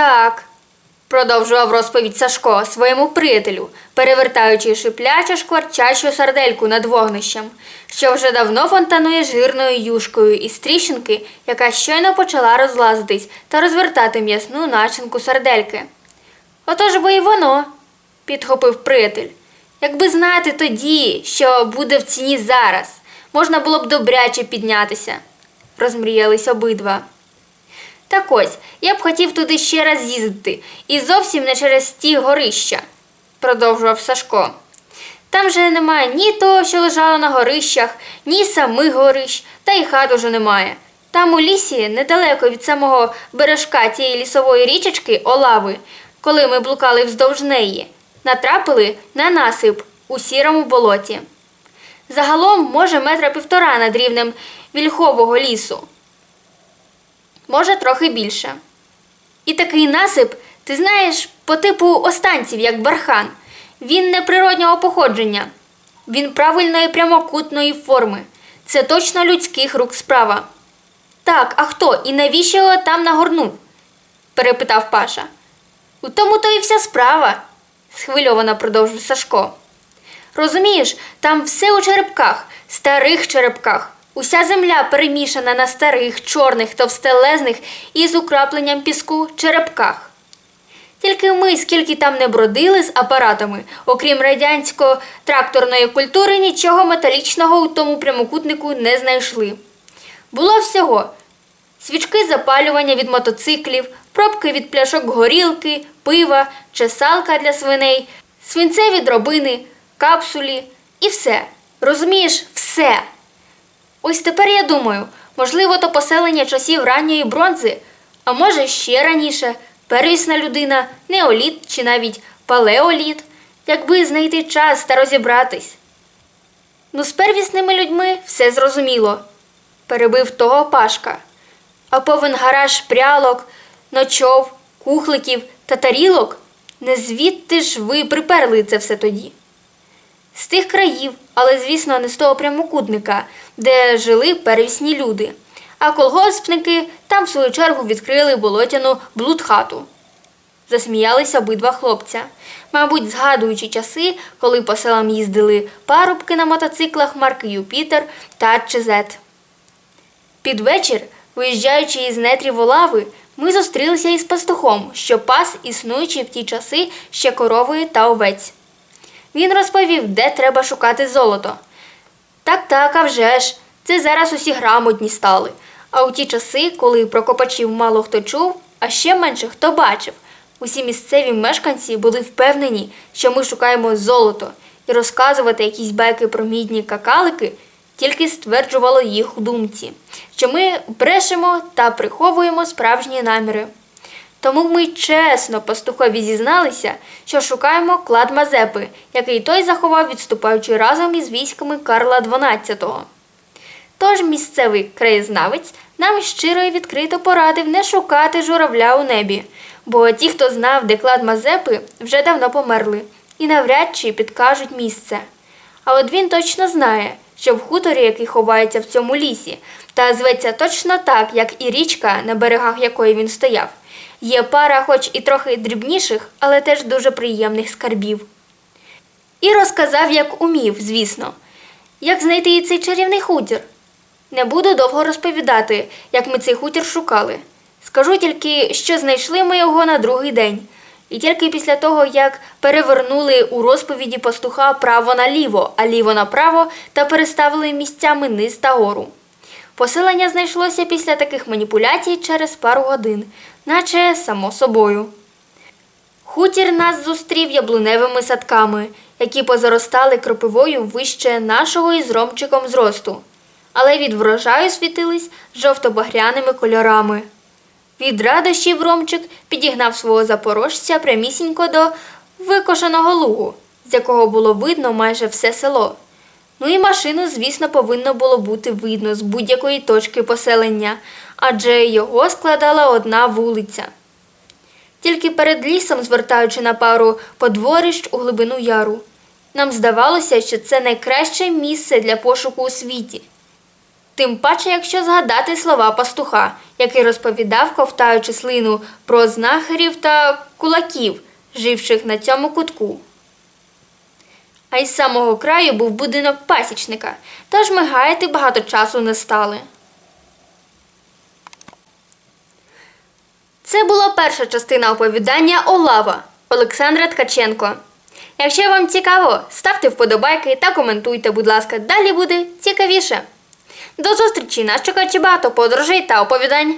Так, продовжував розповідь Сашко своєму приятелю, перевертаючи шипляче шкварчачу сардельку над вогнищем, що вже давно фонтанує жирною юшкою із тріщинки, яка щойно почала розлазитись та розвертати м'ясну начинку сардельки. Отож бо і воно, підхопив приятель. Якби знати тоді, що буде в ціні зараз, можна було б добряче піднятися, розмріялись обидва. Так ось, я б хотів туди ще раз їздити, і зовсім не через ті горища, продовжував Сашко. Там же немає ні того, що лежало на горищах, ні самих горищ, та й хат уже немає. Там у лісі, недалеко від самого бережка тієї лісової річечки Олави, коли ми блукали вздовж неї, натрапили на насип у сірому болоті. Загалом, може, метра півтора над рівнем вільхового лісу може трохи більше. І такий насип, ти знаєш, по типу останців, як бархан. Він не природнього походження, він правильної прямокутної форми. Це точно людських рук справа. Так, а хто і навіщо його там нагорнув? перепитав Паша. У тому то і вся справа, схвильовано продовжив Сашко. Розумієш, там все у черепках, старих черепках. Уся земля перемішана на старих, чорних, товстелезних і з украпленням піску черепках. Тільки ми, скільки там не бродили з апаратами, окрім радянсько-тракторної культури, нічого металічного у тому прямокутнику не знайшли. Було всього свічки запалювання від мотоциклів, пробки від пляшок горілки, пива, чесалка для свиней, свинцеві дробини, капсулі і все. Розумієш, все. Ось тепер я думаю, можливо, то поселення часів ранньої бронзи, а може ще раніше, первісна людина, неоліт чи навіть палеоліт, якби знайти час та розібратись. Ну, з первісними людьми все зрозуміло, перебив того Пашка. А повен гараж прялок, ночов, кухликів та тарілок, не звідти ж ви приперли це все тоді. З тих країв, але, звісно, не з того прямокутника, де жили первісні люди. А колгоспники там, в свою чергу, відкрили болотяну блудхату. Засміялися обидва хлопця, мабуть, згадуючи часи, коли по селам їздили парубки на мотоциклах марки Юпітер та Чезет. Під вечір, виїжджаючи із нетрів Олави, ми зустрілися із пастухом, що пас, існуючи в ті часи ще корови та овець. Він розповів, де треба шукати золото. Так, так, а вже ж, це зараз усі грамотні стали. А у ті часи, коли про копачів мало хто чув, а ще менше хто бачив, усі місцеві мешканці були впевнені, що ми шукаємо золото, і розказувати якісь байки про мідні какалики тільки стверджувало їх у думці, що ми брешемо та приховуємо справжні наміри. Тому ми чесно пастухові зізналися, що шукаємо клад Мазепи, який той заховав, відступаючи разом із військами Карла XII. Тож місцевий краєзнавець нам щиро і відкрито порадив не шукати журавля у небі, бо ті, хто знав, де клад Мазепи, вже давно померли і навряд чи підкажуть місце. А от він точно знає, що в хуторі, який ховається в цьому лісі, та зветься точно так, як і річка, на берегах якої він стояв. Є пара, хоч і трохи дрібніших, але теж дуже приємних скарбів. І розказав, як умів, звісно, як знайти і цей чарівний хутір. Не буду довго розповідати, як ми цей хутір шукали. Скажу тільки, що знайшли ми його на другий день, і тільки після того, як перевернули у розповіді пастуха право наліво, а ліво направо та переставили місцями низ та гору. Поселення знайшлося після таких маніпуляцій через пару годин, наче само собою. Хутір нас зустрів яблуневими садками, які позаростали кропивою вище нашого із ромчиком зросту, але від врожаю світились жовто-багряними кольорами. Від радощів Ромчик підігнав свого запорожця прямісінько до викошеного лугу, з якого було видно майже все село. Ну і машину, звісно, повинно було бути видно з будь-якої точки поселення, адже його складала одна вулиця. Тільки перед лісом, звертаючи на пару подворищ у глибину яру, нам здавалося, що це найкраще місце для пошуку у світі. Тим паче, якщо згадати слова пастуха, який розповідав, ковтаючи слину про знахарів та кулаків, живших на цьому кутку. А із самого краю був будинок пасічника, тож ми гаяти багато часу не стали. Це була перша частина оповідання Олава Олександра Ткаченко. Якщо вам цікаво, ставте вподобайки та коментуйте, будь ласка, далі буде цікавіше. До зустрічі! Нас чекає багато подорожей та оповідань.